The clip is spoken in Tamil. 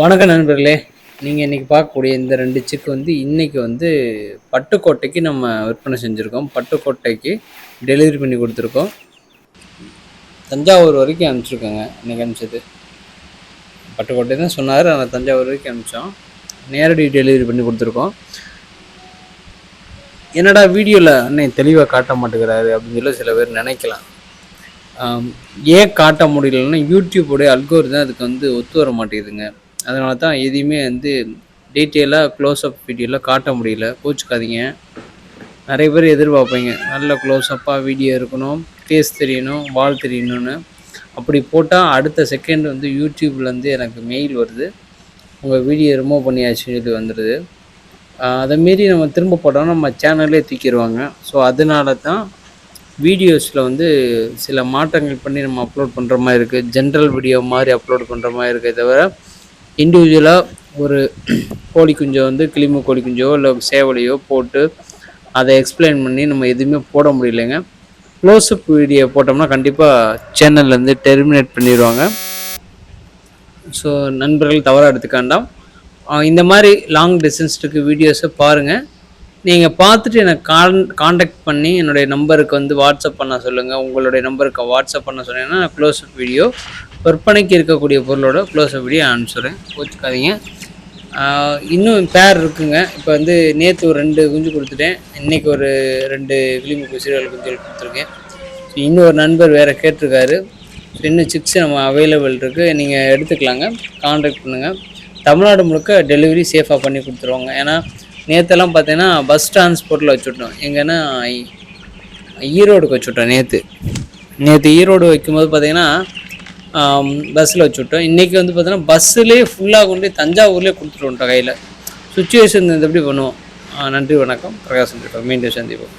வணக்கம் நண்பர்களே. நீங்கள் இன்றைக்கி பார்க்கக்கூடிய இந்த ரெண்டு சிக்கு வந்து இன்றைக்கி வந்து பட்டுக்கோட்டைக்கு நம்ம விற்பனை செஞ்சுருக்கோம். பட்டுக்கோட்டைக்கு டெலிவரி பண்ணி கொடுத்துருக்கோம். தஞ்சாவூர் வரைக்கும் அனுப்பிச்சிருக்கோங்க. இன்றைக்கி அனுப்பிச்சது. பட்டுக்கோட்டை தான் சொன்னார் ஆனால் தஞ்சாவூர் வரைக்கும் அனுப்பிச்சோம். நேரடி டெலிவரி பண்ணி கொடுத்துருக்கோம். என்னடா வீடியோவில் அண்ணன் தெளிவாக காட்ட மாட்டேங்கிறாரு அப்படின்னு சொல்லி சில பேர் நினைக்கலாம். ஏன் காட்ட முடியலன்னா யூடியூபோடைய தான் அதுக்கு வந்து ஒத்து வர மாட்டேங்குதுங்க. அதனால தான் எதையுமே வந்து டீட்டெயிலாக க்ளோஸ்அப் வீடியோவில் காட்ட முடியல. கோச்சுக்காதீங்க. நிறைய பேர் எதிர்பார்ப்பீங்க. நல்ல க்ளோஸ்அப்பாக வீடியோ இருக்கணும் ஃபேஸ் தெரியணும் வால் தெரியணும்னு. அப்படி போட்டால் அடுத்த செகண்ட் வந்து யூடியூப்லேருந்து எனக்கு மெயில் வருது. உங்கள் வீடியோ ரிமூவ் பண்ணியாச்சுன்னு சொல்லி வந்துடுது அதை மீறி நம்ம திரும்ப போட்டோம்னா நம்ம சேனல்லே தூக்கிடுவாங்க. ஸோ அதனால தான் வீடியோஸில் வந்து சில மாற்றங்கள் பண்ணி நம்ம அப்லோட் பண்ணுற மாதிரி இருக்குது ஜென்ரல் வீடியோ மாதிரி அப்லோட் பண்ணுற மாதிரி இருக்கே தவிர இண்டிவிஜுவலாக ஒரு கோழி குஞ்சோ வந்து கிளிமு கோழி குஞ்சோ இல்லை சேவலையோ போட்டு அதை எக்ஸ்பிளைன் பண்ணி நம்ம எதுவுமே போட முடியலைங்க. க்ளோஸ்அப் வீடியோ போட்டோம்னா கண்டிப்பாக சேனல்லேருந்து டெர்மினேட் பண்ணிடுவாங்க. ஸோ நண்பர்கள் தவறாக எடுத்துக்காண்டாம் இந்த மாதிரி லாங் டிஸ்டன்ஸ்டுக்கு வீடியோஸை பாருங்கள் நீங்கள் பார்த்துட்டு எனக்கு கான் காண்டாக்ட் பண்ணி என்னுடைய நம்பருக்கு வந்து வாட்ஸ்அப் பண்ண சொல்லுங்கள் உங்களுடைய நம்பருக்கு வாட்ஸ்அப் பண்ண சொன்னீங்கன்னா நான் க்ளோஸ்அப் வீடியோ விற்பனைக்கு இருக்கக்கூடிய பொருளோட க்ளோஸ்அப் வீடியோ அனுப்பிச்சுறேன் கோச்சுக்காதீங்க இன்னும் பேர் இருக்குங்க. இப்போ வந்து நேற்று ஒரு ரெண்டு குஞ்சு கொடுத்துட்டேன். இன்றைக்கி ஒரு ரெண்டு கிளிமுக்கு சீரியல் குஞ்சுகள் கொடுத்துருக்கேன். ஸோ நண்பர் வேறு கேட்டிருக்காரு. இன்னும் சிக்ஸ் நம்ம அவைலபிள் இருக்குது நீங்கள் எடுத்துக்கலாங்க. காண்டாக்ட் பண்ணுங்கள் தமிழ்நாடு முழுக்க டெலிவரி சேஃபாக பண்ணி கொடுத்துருவாங்க. ஏன்னா நேற்றெல்லாம் பார்த்தீங்கன்னா பஸ் டிரான்ஸ்போர்ட்டில் வச்சுட்டோம். எங்கன்னா ஈரோடுக்கு வச்சுட்டோம் நேற்று நேற்று ஈரோடு வைக்கும்போது பார்த்தீங்கன்னா பஸ்ஸில் வச்சுட்டோம். இன்றைக்கி வந்து பார்த்தீங்கன்னா பஸ்ஸுலேயே ஃபுல்லாக கொண்டு தஞ்சாவூர்லேயே கொடுத்துட்டு வந்துட்டோம் கையில். சுச்சுவேஷன் இந்த எப்படி பண்ணுவோம்? நன்றி வணக்கம். பிரகாசம் மீண்டும் சந்திப்போம்.